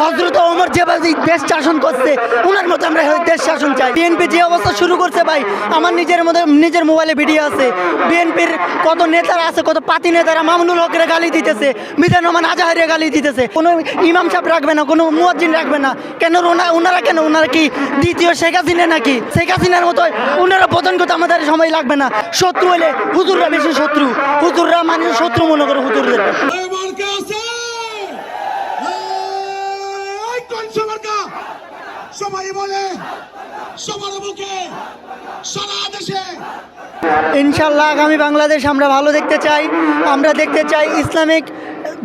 হজরত ওমর যেভাবে দেশ শাসন করছে ওনার মতো আমরা দেশ শাসন চাই। বিএনপি যে অবস্থা শুরু করছে ভাই, আমার নিজের মধ্যে, নিজের মোবাইলে ভিডিও আছে। বিএনপির কত নেতারা আছে, কত পাতি নেতারা মামুনুল হকের গালি দিতেছে, মিজান রহমান আজাহারের গালি দিতেছে। কোনো ইমাম সাহেব রাখবে না, কোনো মুয়াজ্জিন রাখবে না। কেন ওনা- ওনারা কেন ওনারা কি দ্বিতীয় শেখ হাসিনা নাকি? শেখ হাসিনার মতো ওনারা পতন করতে আমাদের সময় লাগবে না। শত্রু হলে হুজুররা বেশি শত্রু, হুজুররা মানুষের শত্রু মনে করে হুজুরদের। সবাই বলে, সবার মুখে সারা দেশে। ইনশাল্লাহ আগামী বাংলাদেশ আমরা ভালো দেখতে চাই, আমরা দেখতে চাই ইসলামিক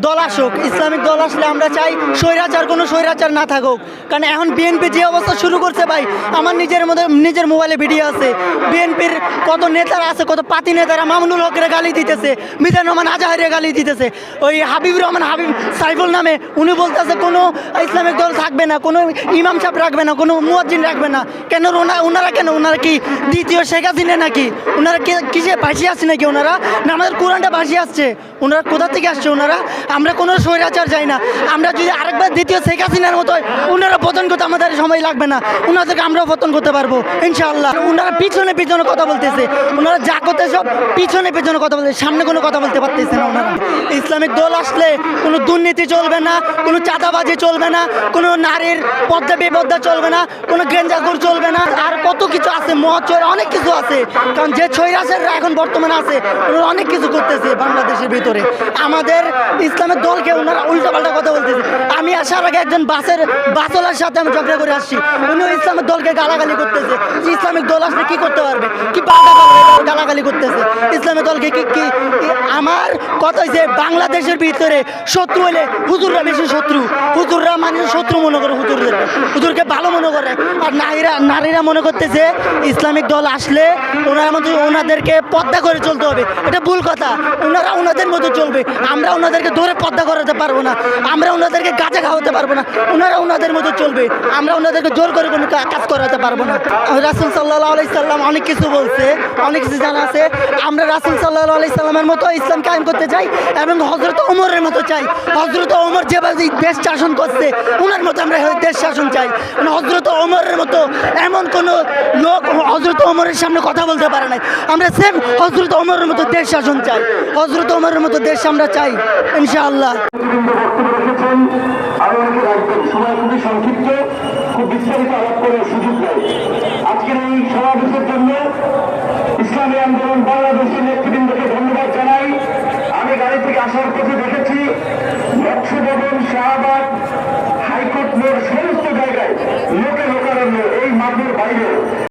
দল আসুক, ইসলামিক দল আসলে আমরা চাই স্বৈরাচার, কোনো স্বৈরাচার না থাকুক। কারণ এখন বিএনপি যে অবস্থা শুরু করছে ভাই, আমার নিজের মধ্যে, নিজের মোবাইলে ভিডিও আছে। বিএনপির কত নেতারা আছে, কত পাতি নেতারা মামুনুল হকের গালি দিতেছে, মিজান রহমান আজাহারের গালি দিতেছে। ওই হাবিবুর রহমান হাবিব সাইফুল নামে, উনি বলতেছে কোনো ইসলামিক দল থাকবে না, কোনো ইমাম সাহেব রাখবে না, কোনো মুয়াজ্জিন রাখবে না। কেন ওনা ওনারা কেন? ওনারা কি দ্বিতীয় শেখ হাসিনা নাকি? ওনারা কিসে ভাসিয়ে আসছে নাকি ওনারা? না, আমাদের কোরআনটা ভাসিয়ে আসছে। ওনারা কোথা থেকে আসছে ওনারা? আমরা কোনো স্বৈরাচার চাই না। আমরা যদি আরেকবার দ্বিতীয় শেখ হাসিনার মতো ওনারা পতন করতে আমাদের সময় লাগবে না। ওনাদেরকে আমরাও পতন করতে পারব, ইনশাআল্লাহ। ওনারা পিছনে পিছনে কথা বলতেছে। ওনারা যা করতে সব পিছনে পিছনে কথা বলতে সামনে কোনো কথা বলতে পারতেছে না ওনারা। ইসলামিক দল আসলে কোনো দুর্নীতি চলবে না, কোনো চাঁদাবাজি চলবে না, কোনো নারীর পদ্মা বিপদ্মা না, কোনো গেঞ্জাগুর চলবে না, আর কত কিছু আছে মহচর অনেক কিছু আছে। কারণ যে ছৈরাসেররা এখন বর্তমানে আছে ওনারা অনেক কিছু করতেছে বাংলাদেশের ভিতরে। আমাদের ইসলামের দলকে ওনারা উল্টাপাল্টা কথা বলতেছে। আমি আসার আগে একজন বাসের বাসলার সাথে আমি ঝগড়া করে আসছি। উনিও ইসলামের দলকে গালাগালি করতেছে। ইসলামিক দল আসলে কি করতে পারবে? কি পাল্টা গালাগালি করতেছে। ইসলামের দলকে কি, কি- আমার কথা হচ্ছে বাংলাদেশের ভিতরে শত্রু হলে হুজুররা বেশি শত্রু। হুজুররা মানুষের শত্রু মনে করে হুজুরদের। হুজুরকে ভালো মনে করে। আর নারীরা নারীরা মনে করতেছে ইসলামিক দল আসলে ওনার মধ্যে ওনাদেরকে পদ্মা করে চলতে হবে। এটা ভুল কথা। ওনারা ওনাদের মতো চলবে। আমরা ওনাদেরকে ধরে পদ্মা করাতে পারব না। আমরা ওনাদেরকে গাঁজা খাওয়াতে পারব না। ওনারা ওনাদের মতো চলবে। আমরা ওনাদেরকে জোর করে কোনো কাজ করাতে পারব না। রাসুল সাল্লাহ আলাইসাল্লাম অনেক কিছু বলছে। অনেক কিছু জানা আছে। আমরা রাসুল সাল্লাহ আলাইসাল্লামের মতো ইসলাম কায়েম করতে চাই এবং হজরত ওমরের মতো চাই। হজরত ওমর যেভাবে দেশ শাসন করছে ওনার মতো আমরা দেশ শাসন চাই। মানে হজরত ওমরের মতো এমন কোনো লোক হজরত ওমরের সামনে কথা বলতে পারে নাই। আমরা সেম হজরত ওমরের মতো দেশ শাসন চাই। হজরত ওমরের মতো দেশ আমরা চাই, ইনশাআল্লাহ। সংক্ষিপ্ত খুব বিস্তারিত আলাপ করার সুযোগ নেই আজকের এই সমাবেশের জন্য ইসলামী আন্দোলন বাংলাদেশের